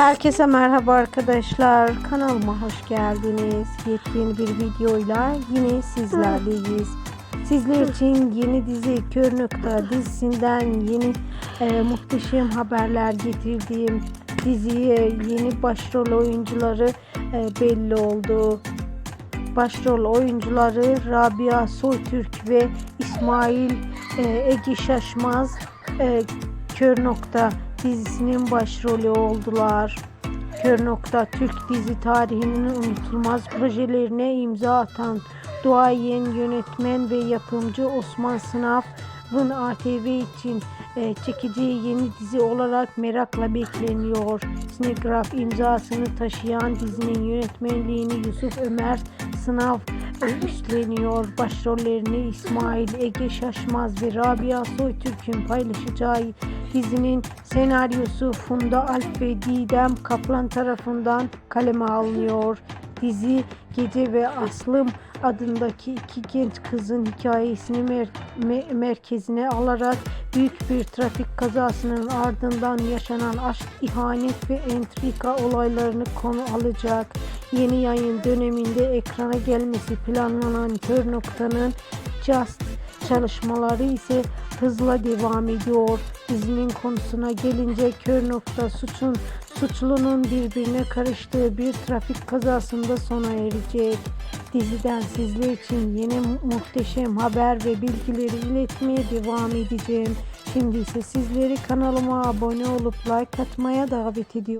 Herkese merhaba arkadaşlar. Kanalıma hoş geldiniz. Yepyeni bir videoyla yine sizlerleyiz. Sizler için yeni dizi Kör Nokta dizisinden yeni e, muhteşem haberler getirdiğim diziye yeni başrol oyuncuları e, belli oldu. Başrol oyuncuları Rabia Soytürk ve İsmail e, Ege Şaşmaz e, Kör Nokta dizisinin başrolü oldular. Kör Nokta Türk dizi tarihinin unutulmaz projelerine imza atan duayen yönetmen ve yapımcı Osman Sınav'ın ATV için e, çekeceği yeni dizi olarak merakla bekleniyor. Sinegraf imzasını taşıyan dizinin yönetmenliğini Yusuf Ömer Sınav e, üstleniyor. Başrollerini İsmail Ege Şaşmaz ve Rabia Soytürk'ün paylaşacağı dizinin senaryosu Funda Alp ve Didem Kaplan tarafından kaleme alınıyor. Dizi Gece ve Aslım adındaki iki genç kızın hikayesini mer- me- merkezine alarak büyük bir trafik kazasının ardından yaşanan aşk, ihanet ve entrika olaylarını konu alacak. Yeni yayın döneminde ekrana gelmesi planlanan Kör Nokta'nın Just çalışmaları ise hızla devam ediyor. Dizinin konusuna gelince kör nokta suçun suçlunun birbirine karıştığı bir trafik kazasında sona erecek. Diziden sizler için yeni mu- muhteşem haber ve bilgileri iletmeye devam edeceğim. Şimdi ise sizleri kanalıma abone olup like atmaya davet ediyorum.